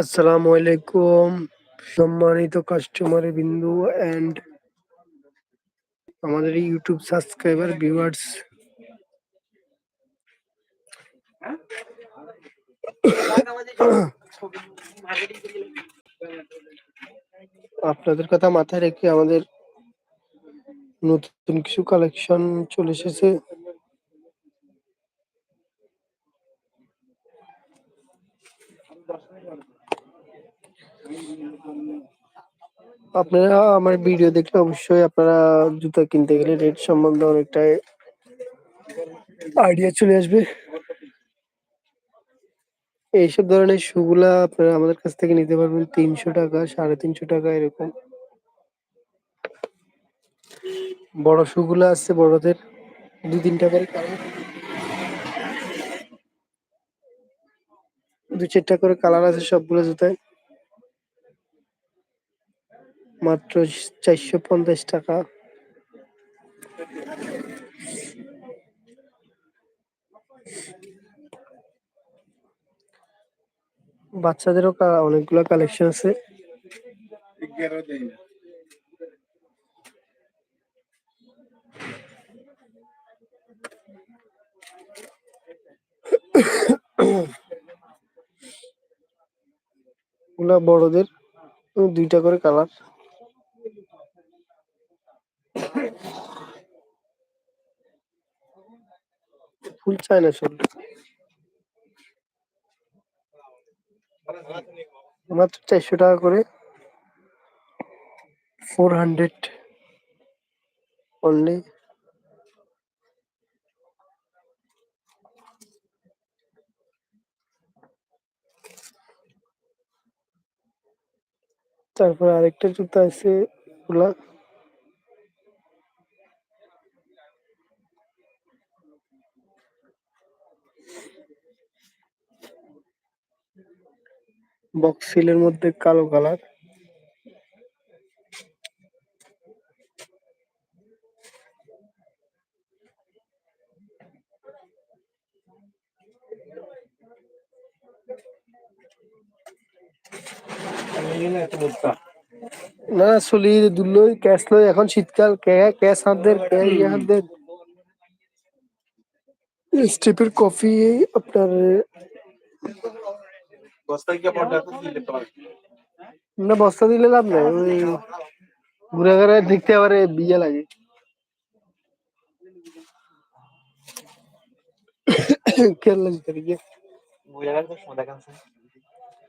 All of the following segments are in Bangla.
আসসালামু আলাইকুম। সম্মানিত কাস্টমার বিন্দু অ্যান্ড আমাদের ইউটিউব সাবস্ক্রাইবার ভিউয়ার্স আপনাদের কথা মাথায় রেখে আমাদের নতুন কিছু কালেকশন চলে এসেছে। আপনারা আমার ভিডিও দেখলে অবশ্যই আপনারা জুতা কিনতে গেলে রেট সম্বন্ধে অনেকটাই আইডিয়া চলে আসবে। এইসব ধরনের শুগুলা আপনারা আমাদের কাছ থেকে নিতে পারবেন তিনশো টাকা, সাড়ে তিনশো টাকা এরকম। বড় শুগুলা আছে বড়দের, দু তিনটা করে কালার। দু চারটা করে কালার আছে সবগুলো জুতায়। মাত্র চারশো পঞ্চাশ টাকা। বাচ্চাদেরও অনেকগুলো কালেকশন আছে। বড়দের দুইটা করে কালার ফুল চায় না শুধু মাত্র চারশো টাকা করে ফোর হান্ড্রেড অনলি তারপর আরেকটা জুতা আছে ওগুলা। বক্স সিলের মধ্যে কালো কালার না চলি দুলই, ক্যাশ লই, এখন শীতকাল। কে, ক্যাশ হাতদের কে ইয়ে হাতদের স্টেপের কফি আপনার না বস্তা দিলে লাভ নাই ওই ঘুরে ঘুরে দেখতে আবার বিয়ে লাগে খেয়াল লাগে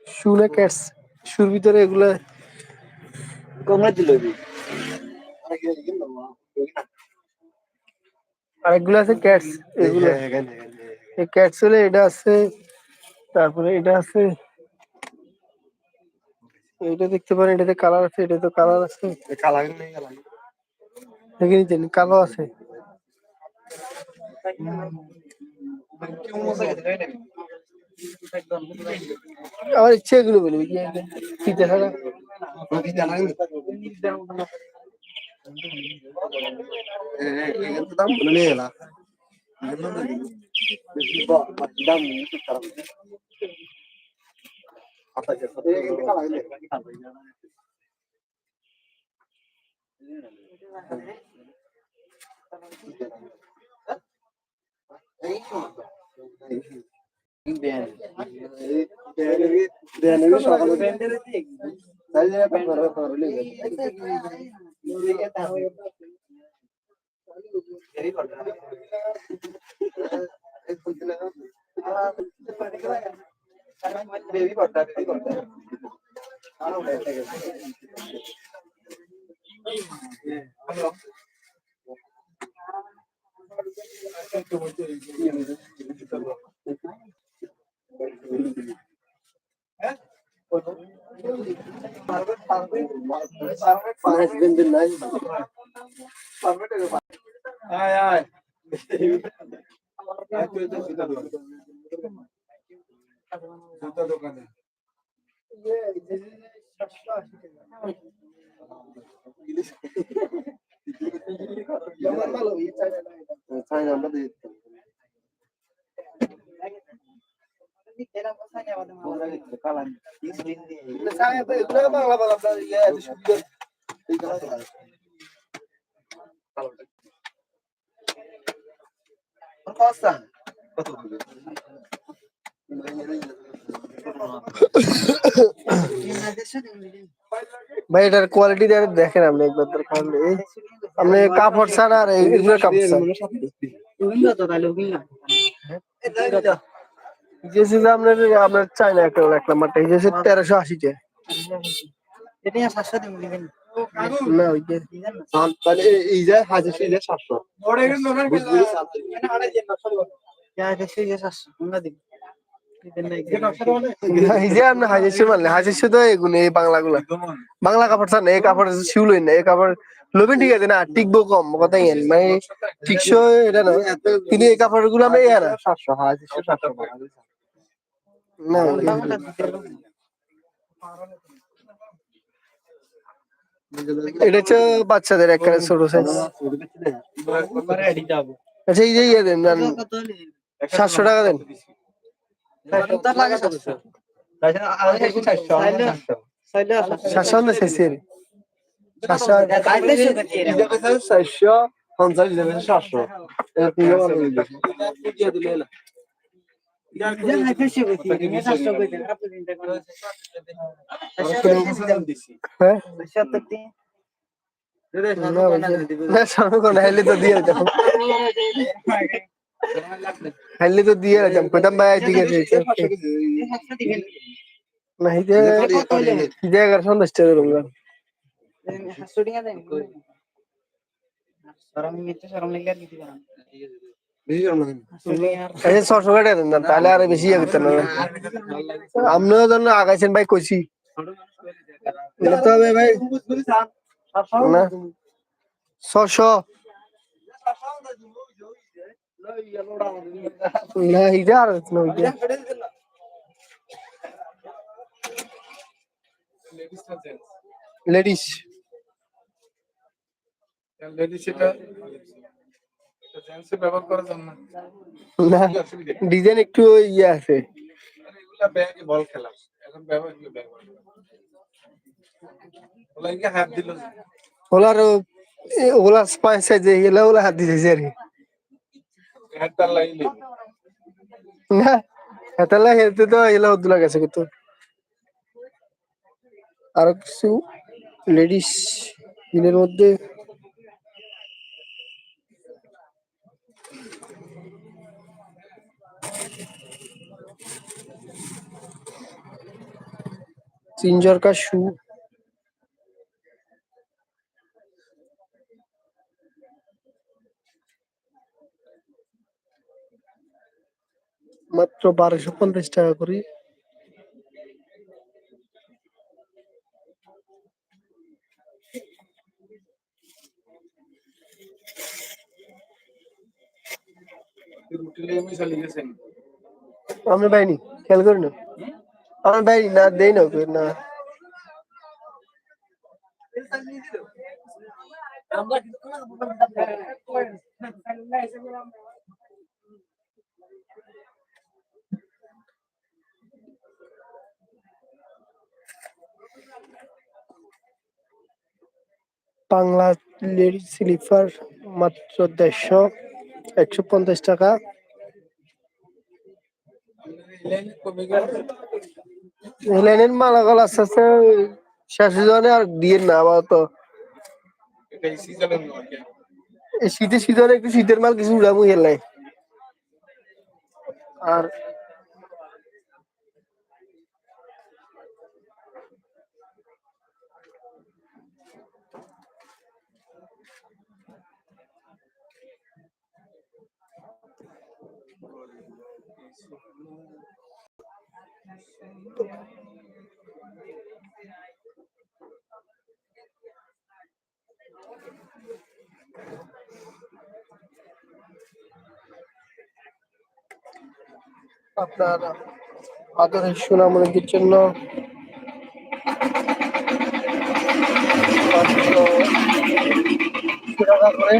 শুনে ক্যাটস শুর ভিতরে এগুলা আরেকগুলো আছে ক্যাটস এগুলো। এই ক্যাটস হলে এটা আছে তারপরে এটা আছে। এটা দেখতে পারেন এটাতে কালার আছে এটাতে কালার আছে। কালার নেই দেখে নিচ্ছেন কালো আছে। আমার ইচ্ছে এগুলো বলবি Ini Apa jadi यही बोल रहा है बेबी पड़ता है बेबी पड़ता है हाँ बैठे hello Nice, been the nice. আয় আয়। জুতা দোকানে। বাংলা বাংলা ভাই, এটার কোয়ালিটি দেখেন আপনি একবার এই আপনি কাপড় ছাড়া আর এগুলো কাপড় ছাড়া। আপনার আপনার চাইনা একটা এক নাম্বারটা এই জেসি তেরোশো আশি টাকা এই যে বাংলা কাপড় ছাড় না এই কাপড় শিউলই না এই কাপড় লবেন ঠিক আছে না টিকবো কম কথা ইয়েন মানে টিকশো এটা না কিন্তু এই কাপড়গুলো আমরা ইয়ে না সাতশো। হাজার সাতশো না এটা হচ্ছে বাচ্চাদের একেবারে ছোট সাইজ আচ্ছা এই যে ইয়ে দেন সাতশো টাকা দেন। সাতশো সাতশো। সাতশো। হ্যাঁ না ওই যে- না সামনে কোন হাইলে তো দিয়ে দিতাম হাইলে তো দিয়ে দিতাম কইতাম ভাই ঠিক আছে না এই যে এই যে এগারো সন্দেশ টাকা করুন এই যে ছশো টাকা দেন না, তাহলে আর বেশি ইয়ে করতেন আপনিও জন্য আগাইছেন ভাই কইছি হবে ভাই না ছশো না আর না ওইটা লেডিস লেডিস এটা জেন্টস ব্যবহার করার জন্য। না ডিজাইন একটু ইয়ে আছে। এগুলা ব্যাগে বল খেলা। এখন ব্যবহার ওলা ইনকে হাত দিল। ওলার ওলা পাঁচ সাইজে এলা ওলা হাত দিতেছে আর কি। হাতটা লাইলে না হেতালা হেলতে তো এলা উদ্দুলা গেছে কিন্তু আর কিছু লেডিস দিনের মধ্যে जिंजर का शू মাত্র বারোশো পঞ্চাশ টাকা করে রুটি লেগে মিশালি গেছেন আমি বাইনি খেয়াল করি না আমার বাইনি না দেই না ওকে, না। বাংলা লেডি স্লিপার মাত্র দেড়শো একশো পঞ্চাশ টাকা। লাইনের মালাগল আস্তে আস্তে শেষ সিজনে আর দিয়ে না নয় এই শীতের সিজনে একটু শীতের মাল কিছু উড়ামু হেলাই আর আপনার আদরের সুনামনিদের জন্য করে